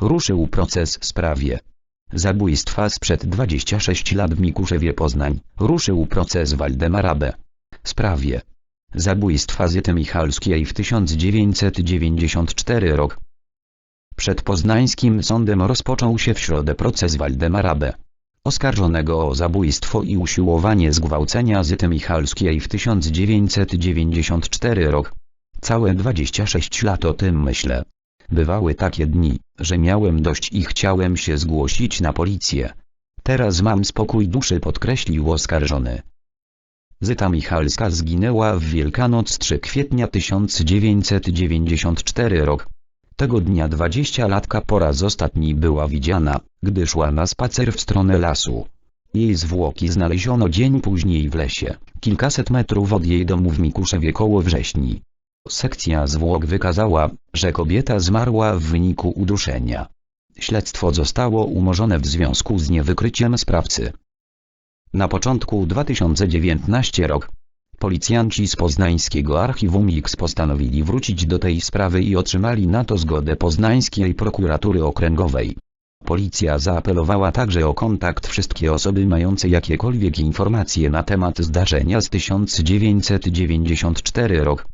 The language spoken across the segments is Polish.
Ruszył proces w sprawie zabójstwa sprzed 26 lat w Mikuszewie Poznań. Ruszył proces Waldemara B. w sprawie zabójstwa Zyty Michalskiej w 1994 rok. Przed poznańskim sądem rozpoczął się w środę proces Waldemara B. oskarżonego o zabójstwo i usiłowanie zgwałcenia Zyty Michalskiej w 1994 rok. Całe 26 lat o tym myślę. Bywały takie dni, że miałem dość i chciałem się zgłosić na policję. Teraz mam spokój duszy podkreślił oskarżony. Zyta Michalska zginęła w Wielkanoc 3 kwietnia 1994 rok. Tego dnia 20-latka po raz ostatni była widziana, gdy szła na spacer w stronę lasu. Jej zwłoki znaleziono dzień później w lesie, kilkaset metrów od jej domu w Mikuszewie koło wrześni. Sekcja zwłok wykazała, że kobieta zmarła w wyniku uduszenia. Śledztwo zostało umorzone w związku z niewykryciem sprawcy. Na początku 2019 rok policjanci z poznańskiego archiwum X postanowili wrócić do tej sprawy i otrzymali na to zgodę poznańskiej prokuratury okręgowej. Policja zaapelowała także o kontakt wszystkie osoby mające jakiekolwiek informacje na temat zdarzenia z 1994 rok.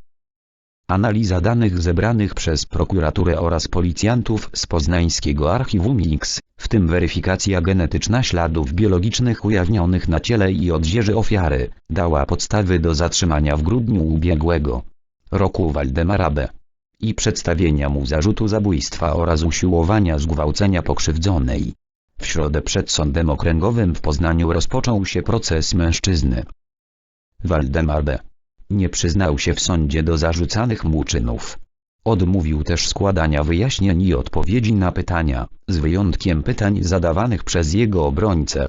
Analiza danych zebranych przez prokuraturę oraz policjantów z poznańskiego archiwum X, w tym weryfikacja genetyczna śladów biologicznych ujawnionych na ciele i odzieży ofiary, dała podstawy do zatrzymania w grudniu ubiegłego roku Waldemara B. i przedstawienia mu zarzutu zabójstwa oraz usiłowania zgwałcenia pokrzywdzonej. W środę przed sądem okręgowym w Poznaniu rozpoczął się proces mężczyzny. Waldemar B nie przyznał się w sądzie do zarzucanych mu czynów. Odmówił też składania wyjaśnień i odpowiedzi na pytania, z wyjątkiem pytań zadawanych przez jego obrońcę.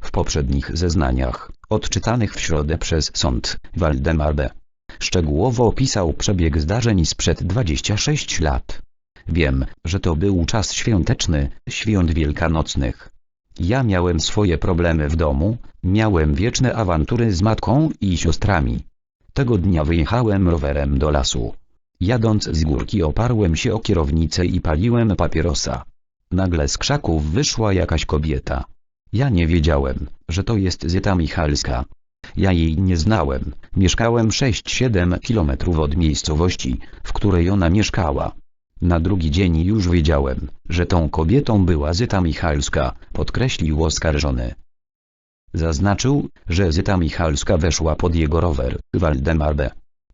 W poprzednich zeznaniach, odczytanych w środę przez sąd, Waldemar B. szczegółowo opisał przebieg zdarzeń sprzed 26 lat. Wiem, że to był czas świąteczny, świąt wielkanocnych. Ja miałem swoje problemy w domu, miałem wieczne awantury z matką i siostrami. Tego dnia wyjechałem rowerem do lasu. Jadąc z górki oparłem się o kierownicę i paliłem papierosa. Nagle z krzaków wyszła jakaś kobieta. Ja nie wiedziałem, że to jest Zyta Michalska. Ja jej nie znałem, mieszkałem 6-7 kilometrów od miejscowości, w której ona mieszkała. Na drugi dzień już wiedziałem, że tą kobietą była Zyta Michalska, podkreślił oskarżony. Zaznaczył, że Zyta Michalska weszła pod jego rower, Waldemar B.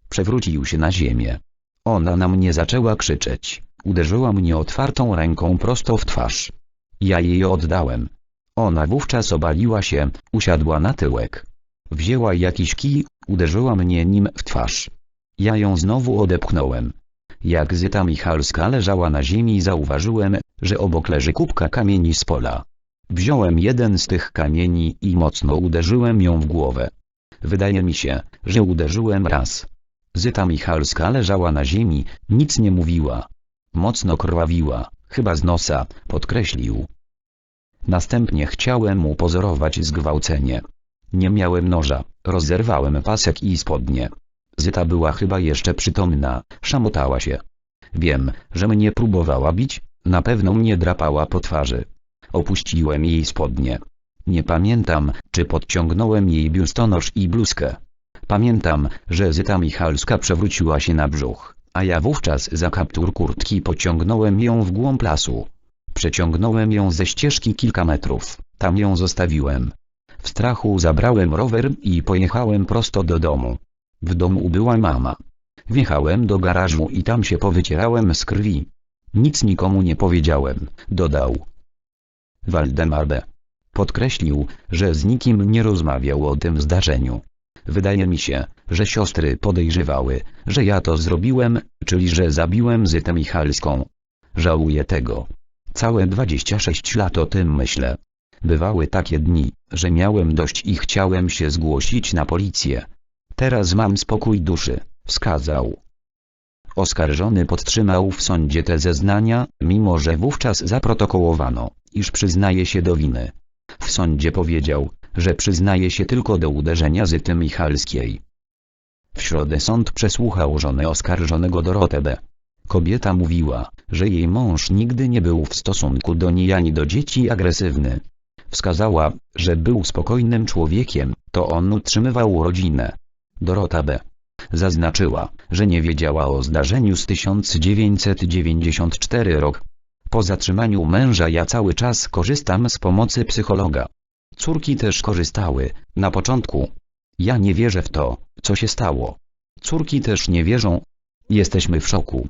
Przewrócił się na ziemię. Ona na mnie zaczęła krzyczeć, uderzyła mnie otwartą ręką prosto w twarz. Ja jej oddałem. Ona wówczas obaliła się, usiadła na tyłek. Wzięła jakiś kij, uderzyła mnie nim w twarz. Ja ją znowu odepchnąłem. Jak Zyta Michalska leżała na ziemi zauważyłem, że obok leży kubka kamieni z pola. Wziąłem jeden z tych kamieni i mocno uderzyłem ją w głowę. Wydaje mi się, że uderzyłem raz. Zyta Michalska leżała na ziemi, nic nie mówiła. Mocno krwawiła, chyba z nosa, podkreślił. Następnie chciałem mu pozorować zgwałcenie. Nie miałem noża, rozerwałem pasek i spodnie. Zyta była chyba jeszcze przytomna, szamotała się. Wiem, że mnie próbowała bić, na pewno mnie drapała po twarzy. Opuściłem jej spodnie. Nie pamiętam, czy podciągnąłem jej biustonosz i bluzkę. Pamiętam, że Zyta Michalska przewróciła się na brzuch, a ja wówczas za kaptur kurtki pociągnąłem ją w głąb lasu. Przeciągnąłem ją ze ścieżki kilka metrów, tam ją zostawiłem. W strachu zabrałem rower i pojechałem prosto do domu. W domu była mama. Wjechałem do garażu i tam się powycierałem z krwi. Nic nikomu nie powiedziałem, dodał. Waldemar B. Podkreślił, że z nikim nie rozmawiał o tym zdarzeniu. Wydaje mi się, że siostry podejrzewały, że ja to zrobiłem, czyli że zabiłem Zytę Michalską. Żałuję tego. Całe 26 lat o tym myślę. Bywały takie dni, że miałem dość i chciałem się zgłosić na policję. Teraz mam spokój duszy, wskazał. Oskarżony podtrzymał w sądzie te zeznania, mimo że wówczas zaprotokołowano, iż przyznaje się do winy. W sądzie powiedział, że przyznaje się tylko do uderzenia Zyty Michalskiej. W środę sąd przesłuchał żonę oskarżonego Dorotę B., Kobieta mówiła, że jej mąż nigdy nie był w stosunku do niej ani do dzieci agresywny. Wskazała, że był spokojnym człowiekiem, to on utrzymywał rodzinę. Dorota B. Zaznaczyła, że nie wiedziała o zdarzeniu z 1994 rok. Po zatrzymaniu męża ja cały czas korzystam z pomocy psychologa. Córki też korzystały, na początku. Ja nie wierzę w to, co się stało. Córki też nie wierzą. Jesteśmy w szoku.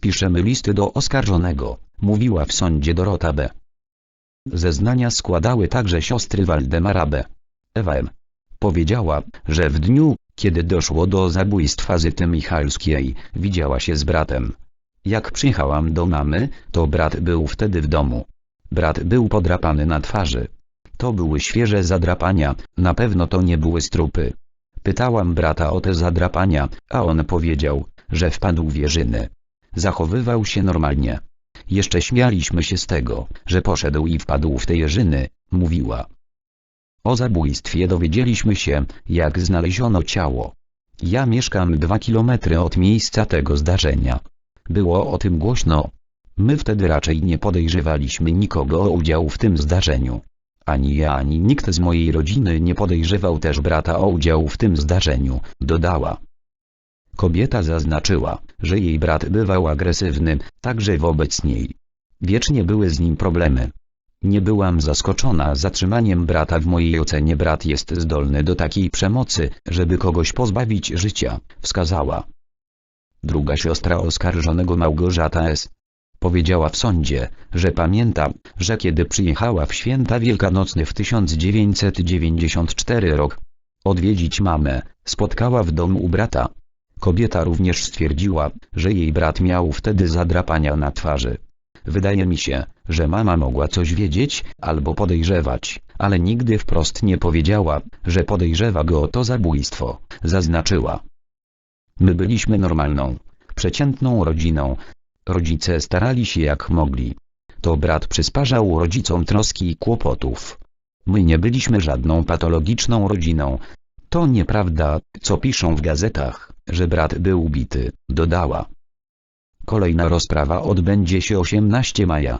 Piszemy listy do oskarżonego, mówiła w sądzie Dorota B. Zeznania składały także siostry Waldemara B. Ewa M. Powiedziała, że w dniu, kiedy doszło do zabójstwa Zyty Michalskiej, widziała się z bratem. Jak przyjechałam do mamy, to brat był wtedy w domu. Brat był podrapany na twarzy. To były świeże zadrapania, na pewno to nie były strupy. Pytałam brata o te zadrapania, a on powiedział, że wpadł w jeżyny. Zachowywał się normalnie. Jeszcze śmialiśmy się z tego, że poszedł i wpadł w te jeżyny, mówiła. O zabójstwie dowiedzieliśmy się, jak znaleziono ciało. Ja mieszkam dwa kilometry od miejsca tego zdarzenia. Było o tym głośno. My wtedy raczej nie podejrzewaliśmy nikogo o udział w tym zdarzeniu. Ani ja, ani nikt z mojej rodziny nie podejrzewał też brata o udział w tym zdarzeniu, dodała. Kobieta zaznaczyła, że jej brat bywał agresywny, także wobec niej. Wiecznie były z nim problemy. Nie byłam zaskoczona zatrzymaniem brata w mojej ocenie brat jest zdolny do takiej przemocy, żeby kogoś pozbawić życia, wskazała. Druga siostra oskarżonego Małgorzata S. Powiedziała w sądzie, że pamięta, że kiedy przyjechała w święta wielkanocne w 1994 rok odwiedzić mamę, spotkała w domu u brata. Kobieta również stwierdziła, że jej brat miał wtedy zadrapania na twarzy. Wydaje mi się, że mama mogła coś wiedzieć, albo podejrzewać, ale nigdy wprost nie powiedziała, że podejrzewa go o to zabójstwo, zaznaczyła. My byliśmy normalną, przeciętną rodziną. Rodzice starali się jak mogli. To brat przysparzał rodzicom troski i kłopotów. My nie byliśmy żadną patologiczną rodziną. To nieprawda, co piszą w gazetach, że brat był ubity, dodała. Kolejna rozprawa odbędzie się 18 maja.